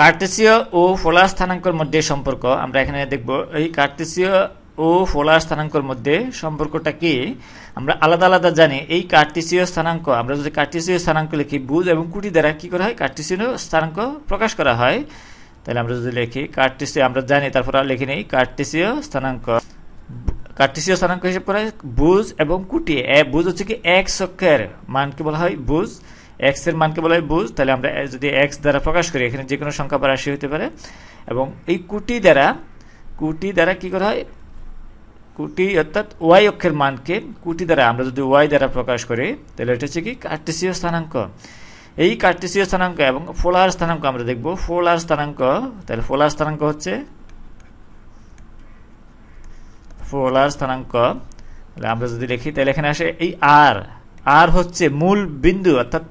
কার্টেসীয় ও ফোলার স্থানাঙ্কর মধ্যে সম্পর্ক, আমরা এখানে দেখব, এই কার্টেসীয় ও ফোলার স্থানাঙ্কর মধ্যে সম্পর্কটা কি? আমরা আলাদা আলাদা জানি, এই কার্টেসীয় স্থানাঙ্ক, আমরা যদি কার্টেসীয় স্থানাঙ্ক লিখি বুঝ এবং কুটি দ্বারা কি করা হয়? কার্টেসীয় স্থানাঙ্ক প্রকাশ করা হয়। তাহলে আমরা যদি লিখি কার্টেসীয় আমরা জানি, তারপর লিখি নেই কার্টেসীয় স্থানাঙ্ক কার্টেসীয় স্থানাঙ্ক হিসেবে করা হয় বুঝ এবং কুটি। বুঝ হচ্ছে কি এক্স অক্ষের মানকে বলা হয় বুঝ এক্সের মানকে বলা হয় বুঝ, তাহলে আমরা যদি এক্স দ্বারা প্রকাশ করি, এখানে যে কোনো সংখ্যা বা রাশি হতে পারে। এবং এই কুটি দ্বারা কুটি দ্বারা কি করা হয়? কুটি অর্থাৎ ওয়াই অক্ষের মানকে কুটি দ্বারা আমরা যদি ওয়াই দ্বারা প্রকাশ করি, তাহলে এটা হচ্ছে কি? কার্টেসীয় স্থানাঙ্ক। এই কার্টেসীয় স্থানাঙ্ক এবং ফোলার স্থানাঙ্ক আমরা দেখব। ফোলার স্থানাঙ্ক, তাহলে ফোলার স্থানাঙ্ক হচ্ছে ফোলার স্থানাঙ্ক, তাহলে আমরা যদি লিখি, তাহলে এখানে আসে এই আর আর হচ্ছে মূল বিন্দু, অর্থাৎ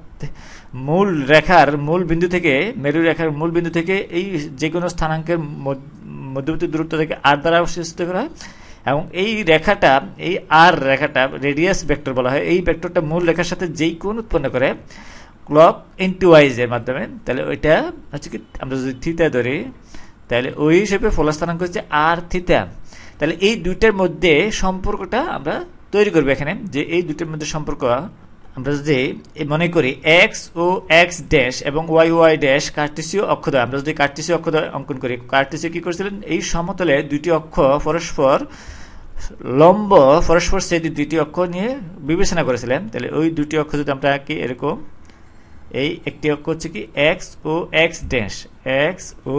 মূল রেখার মূল বিন্দু থেকে, মেরু রেখার মূল বিন্দু থেকে এই যে কোনো স্থানাঙ্কের মধ্যবর্তী দূরত্ব থেকে আর দ্বারা সৃষ্টি করা হয়। এবং এই রেখাটা, এই আর রেখাটা রেডিয়াস ভেক্টর বলা হয়। এই ভেক্টরটা মূল রেখার সাথে যেই কোণ উৎপন্ন করে ক্লক ইন্টু ওয়াইজের মাধ্যমে। তাহলে ওইটা হচ্ছে কি, আমরা যদি থিতা ধরি, তাহলে ওই হিসেবে ফলার স্থানাঙ্ক হচ্ছে আর থিতা তাহলে এই দুইটার মধ্যে সম্পর্কটা আমরা তৈরি করব এখানে, যে এই দুইটার মধ্যে সম্পর্ক আমরা যদি মনে করি এক্স ও এক্স ড্যাশ এবং ওয়াই ওয়াই ড্যাশ কার্টিসীয় অক্ষদয় আমরা যদি কার্টিসীয় অক্ষদয় অঙ্কন করি, কার্টিসীয় কি করেছিলেন? এই সমতলে দুইটি অক্ষ পরস্পর লম্ব পরস্পর সেই দুইটি অক্ষ নিয়ে বিবেচনা করেছিলেন। তাহলে ওই দুটি অক্ষ যদি আমরা কি এরকম, এই একটি অক্ষ হচ্ছে কি X O X dash X O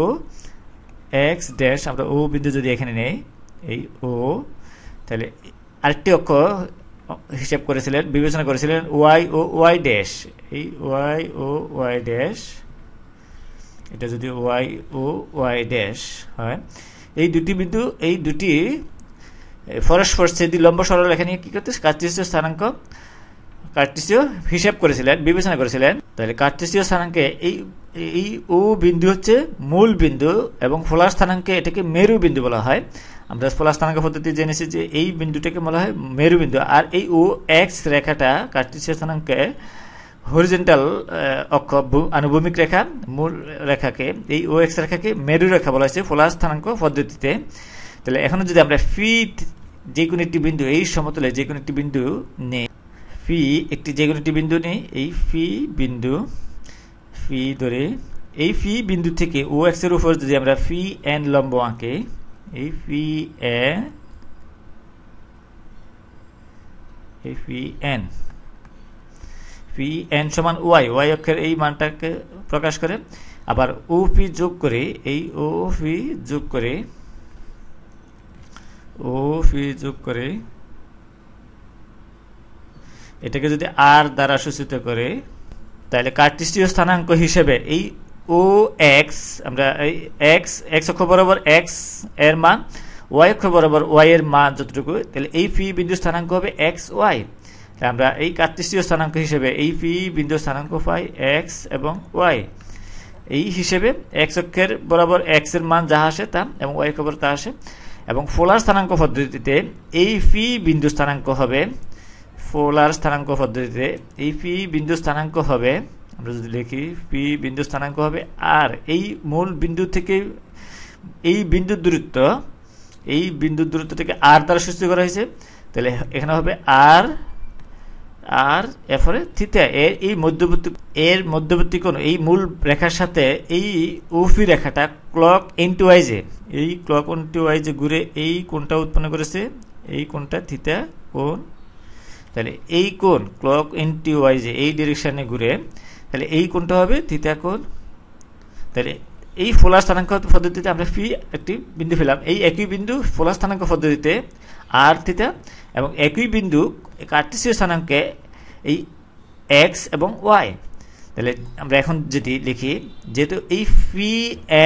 X dash আমরা ও বিন্দু যদি এখানে নেই, এই ও, তাহলে আরেকটি অক্ষ হিসাব করেছিলেন, বিবেচনা করেছিলেন, ওয়াই ও ওয়াই ড্যাশ। এই ওয়াই ও ওয়াই ড্যাশ, এটা যদি ওয়াই ও ওয়াই ড্যাশ হয়, এই দুটি বিন্দু, এই দুটি পরস্পর সেদি লম্ব সরল রেখা নিয়ে কি করতে কার্তিসীয় স্থানাঙ্ক কার্তিসীয় হিসাব করেছিলেন, বিবেচনা করেছিলেন। তাহলে কার্তিসীয় স্থানাঙ্কে এই এই ও বিন্দু হচ্ছে মূল বিন্দু এবং ফোলার স্থানাঙ্কে এটাকে মেরু বিন্দু বলা হয়। আমরা ফোলার স্থানাঙ্ক পদ্ধতি জেনেছি যে এই বিন্দুটাকে বলা হয় মেরু বিন্দু। আর এই ও এক্স রেখাটা কার্তিসীয় স্থানাঙ্কে হরিজেন্টাল অক্ষ আনুভূমিক রেখা, মূল রেখাকে, এই ও এক্স রেখাকে মেরু রেখা বলা হয়েছে ফোলার স্থানাঙ্ক পদ্ধতিতে। তাহলে এখনও যদি আমরা ফি যে কোনো একটি বিন্দু, এই সমতলে যে কোনো একটি বিন্দু নেই ফি একটি যে কোনো একটি বিন্দু নেই, এই ফি বিন্দু ফি ধরে, এই ফি বিন্দু থেকে ও এক্সের উপর যদি আমরা ফি এন লম্ব আঁকে, এই ফি এ ফি এন ফি এন সমান ওয়াই ওয়াই অক্ষের এই মানটাকে প্রকাশ করে, আবার ও ফি যোগ করে, এই ও ফি যোগ করে, ও ফি যোগ করে, এটাকে যদি আর দ্বারা সূচিত করে তাহলে কার্টিসীয় স্থানাঙ্ক হিসেবে এই ও এক্স আমরা এই এক্স এক্স অক্ষ বরাবর এক্সের মান ওয়াই অক্ষ বরাবর ওয়াই এর মান যতটুকু, তাহলে এই ফি বিন্দু স্থানাঙ্ক হবে এক্স ওয়াই আমরা এই কার্টিসীয় স্থানাঙ্ক হিসেবে এই পি বিন্দু স্থানাঙ্ক পাই এক্স এবং ওয়াই এই হিসেবে এক্স অক্ষের বরাবর এক্সের মান যা আসে তা এবং ওয়াই অক্ষ তা আসে। এবং ফোলার স্থানাঙ্ক পদ্ধতিতে এই পি বিন্দু স্থানাঙ্ক হবে ফোলার স্থানাঙ্ক পদ্ধতিতে এই পি বিন্দু স্থানাঙ্ক হবে, আমরা যদি লিখি পি বিন্দু স্থানাঙ্ক হবে আর এই মূল বিন্দু থেকে এই বিন্দু দূরত্ব, এই বিন্দু দূরত্ব থেকে আর দ্বারা সৃষ্টি করা হয়েছে, তাহলে এখানে হবে আর আর এরপরে থিতা এর এই মধ্যবর্তী, এর মধ্যবর্তী কোণ, এই মূল রেখার সাথে এই ওফি রেখাটা ক্লক ইন্টু ওয়াইজে এই ক্লক ইন্টু ওয়াইজে ঘুরে এই কোণটা উৎপন্ন করেছে, এই কোণটা থিতা কোণ তাহলে এই কোণ ক্লক ইন্টি ওয়াইজে এই ডিরেকশানে ঘুরে, তাহলে এই কোণটা হবে থিতা কোণ। তাহলে এই ফোলা স্থানাঙ্ক পদ্ধতিতে আমরা ফি একটি বিন্দু ফেলাম এই একই বিন্দু ফোলা স্থানাঙ্ক পদ্ধতিতে আর থিতা এবং একই বিন্দু কার্টিসীয় স্থানাঙ্কে এই এক্স এবং ওয়াই তাহলে আমরা এখন যদি লিখি, যেহেতু এই P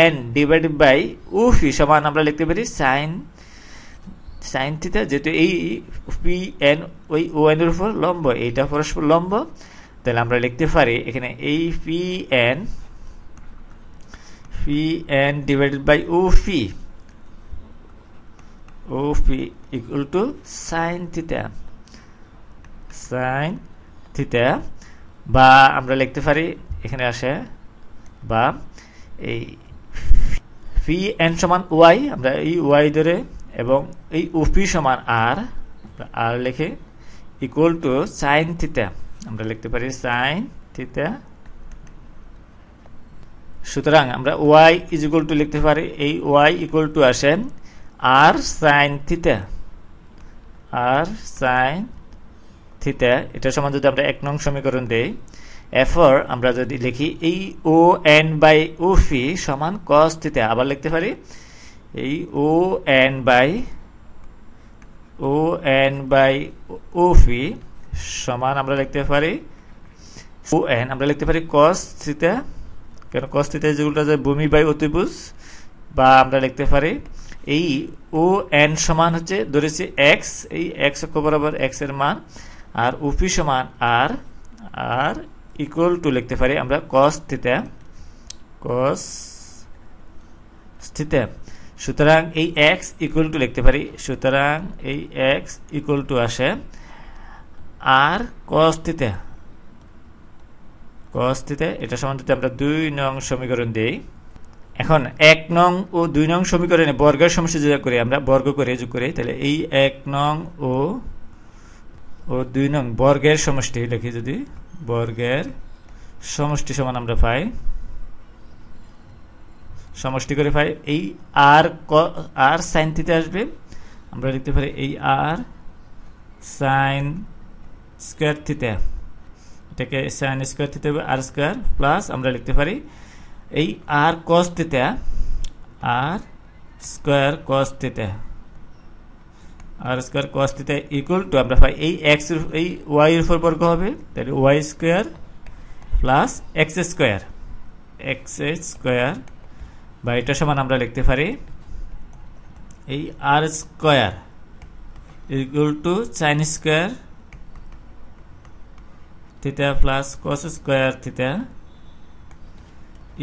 N divided by O P সমান আমরা লিখতে পারি সাইন সাইন থিটা যেহেতু এই পি এন ওই ও এন এর উপর লম্ব, এইটা পরস্পর লম্ব, তাহলে আমরা লিখতে পারি এখানে এই P N P N divided by O P O P equal to sine theta sine theta বা আমরা লিখতে পারি, এখানে আসে, বা এই পি এন সমান ওয়াই আমরা এই ওয়াই ধরে এবং এই ওপি সমান আর আর লিখে ইকুয়াল টু সাইন থিতা আমরা লিখতে পারি সাইন থিতা সুতরাং আমরা ওয়াই ইজ ইকুয়াল টু লিখতে পারি, এই ওয়াই ইকুয়াল টু আসে আর সাইন থিতা আর সাইন থিতা এটা সমান যদি আমরা এক নং সমীকরণ দেই এফর আমরা যদি লিখি এই O N by O P সমান কস থিতা আবার লিখতে পারি এই O N by, O N by O P সমান আমরা লিখতে পারি, ও এন আমরা লিখতে পারি কস থিতা কেন কস থিতা যেগুলো যে ভূমি বাই অতিভুজ, বা আমরা লিখতে পারি এই ও এন সমান হচ্ছে, ধরেছি এক্স এই এক্স অক্ষ বরাবর এক্সের মান, আর ওপি সমান আর আর ইকুয়াল টু লিখতে পারি আমরা কস থিতা কস থিতা সুতরাং এই এক্স ইকুয়াল টু লিখতে পারি, সুতরাং এই এক্স ইকুয়াল টু আসে আর কস থিতা কস থিতা এটা যদি আমরা দুই নং সমীকরণ দেই। এখন এক নং ও দুই নং সমীকরণে বর্গের সমষ্টি যোগ করি আমরা বর্গ করে যোগ করি, তাহলে এই এক নং ও ও দুই নং বর্গের সমষ্টি লিখি যদি, বর্গের সমষ্টি সমান আমরা পাই। সমষ্টি করে পাই এই আর ক, আর সাইন থিতে আসবে। আমরা লিখতে পারি এই আর সাইন স্কোয়ার থিতে এটাকে সাইন স্কোয়ার থিতে হবে আর স্কোয়ার প্লাস আমরা লিখতে পারি এই R cos theta R square cos theta R square cos theta equal to আমরা পাই এই এক্স এই ওয়াই এর উপর বর্গ হবে, তাহলে Y square plus X square X square বা এটা সমান আমরা লিখতে পারি এই R square equal to sine square theta plus cos square theta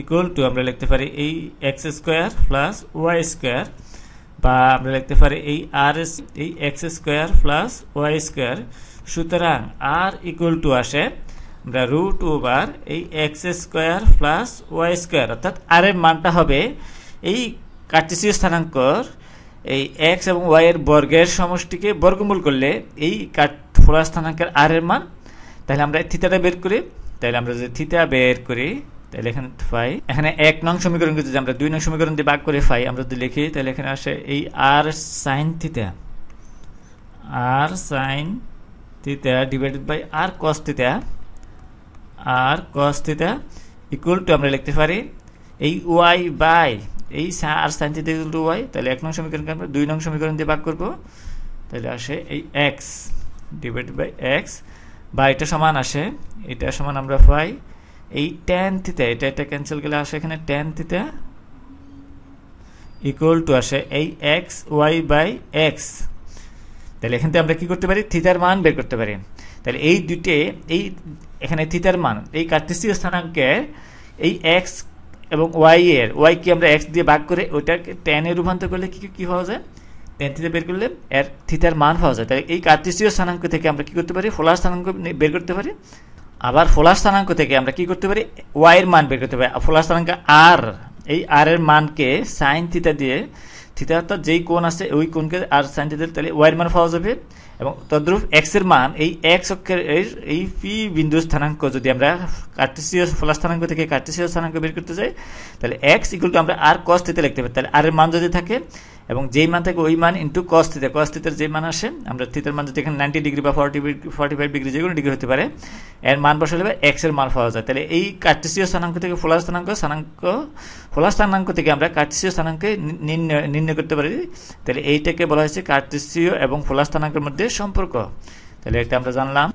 equal to আমরা লিখতে পারি এই X square plus Y square বা আমরা লিখতে পারি এই আর এই X square plus Y square সুতরাং আর ইকুয়াল টু আসে আমরা রুট ওভার এই X square plus Y square অর্থাৎ আর এর মানটা হবে এই কার্টেসীয় স্থানাঙ্কর এই এক্স এবং ওয়াই এর বর্গের সমষ্টিকে বর্গমূল করলে এই ফোলা স্থানাঙ্কের আর এর মান। তাহলে আমরা থিতাটা বের করি। তাহলে আমরা যদি থিতা বের করি, তাহলে এখানে পাই, এখানে এক নং সমীকরণকে যদি আমরা দুই নং সমীকরণ দিয়ে ভাগ করে ফাই আমরা যদি লিখি, তাহলে এখানে আসে এই R sine theta R sine theta divided by R cos theta R cos theta equal to আমরা লিখতে পারি এই ওয়াই বাই এই R sine theta equal to Y তাহলে এক নং সমীকরণকে আমরা দুই নং সমীকরণ দিয়ে ভাগ করব। তাহলে আসে এই এক্স ডিভাইডেড বাই এক্স বা এটা সমান আসে, এটা সমান আমরা পাই এই ট্যান থিতা এটা এটা ক্যান্সেল গেলে আসে এখানে ট্যান থিতা ইকুয়াল টু আসে এই এক্স ওয়াই বাই এক্স তাহলে এখান থেকে আমরা কি করতে পারি? থিতার মান বের করতে পারি। তাহলে এই দুইটে, এই এখানে থিতার মান, এই কার্তেসীয় স্থানাঙ্কে এই এক্স এবং ওয়াই এর ওয়াই কি আমরা এক্স দিয়ে ভাগ করে ওইটাকে টেনে রূপান্তর করলে কি কি পাওয়া যায়? টেন থিতা বের করলে এর থিতার মান পাওয়া যায়। তাহলে এই কার্তেসীয় স্থানাঙ্ক থেকে আমরা কি করতে পারি? ফোলার স্থানাঙ্ক বের করতে পারি। আবার ফোলার স্থানাঙ্ক থেকে আমরা কি করতে পারি? ওয়াই এর মান বের করতে পারি। ফোলার স্থানাঙ্ক আর এই আর এর মানকে সাইন থিতা দিয়ে থিতা অর্থাৎ যেই কোণ আছে, ওই কোণকে আর সাইন থিতা তাহলে ওয়াই এর মান পাওয়া যাবে। এবং তদ্রুপ এক্সের মান, এই এক্স অক্ষের এই পি বিন্দু স্থানাঙ্ক যদি আমরা কার্টেসীয় ফলা স্থানাঙ্ক থেকে কার্টেসীয় স্থানাঙ্ক বের করতে যাই, তাহলে এক্স ইকুয়াল টু আমরা আর কস থিতা লিখতে পারি। তাহলে আর এর মান যদি থাকে এবং যেই মান থাকে ওই মান ইন্টু কস থিতা কস থিতার যে মান আসে, আমরা থিতার মান যদি এখানে নাইনটি ডিগ্রি বা ফর্টি ফর্টি ফাইভ ডিগ্রি যে কোনো ডিগ্রি হতে পারে, এর মান বসালে এক্সের মান পাওয়া যায়। তাহলে এই কার্টেসীয় স্থানাঙ্ক থেকে ফোলার স্থানাঙ্ক স্থানাঙ্ক, ফোলার স্থানাঙ্ক থেকে আমরা কার্টেসীয় স্থানাঙ্কে নির্ণয় নির্ণয় করতে পারি। তাহলে এইটাকে বলা হয়েছে কার্টেসীয় এবং ফোলার স্থানাঙ্কের মধ্যে সম্পর্ক। তাহলে এটা আমরা জানলাম।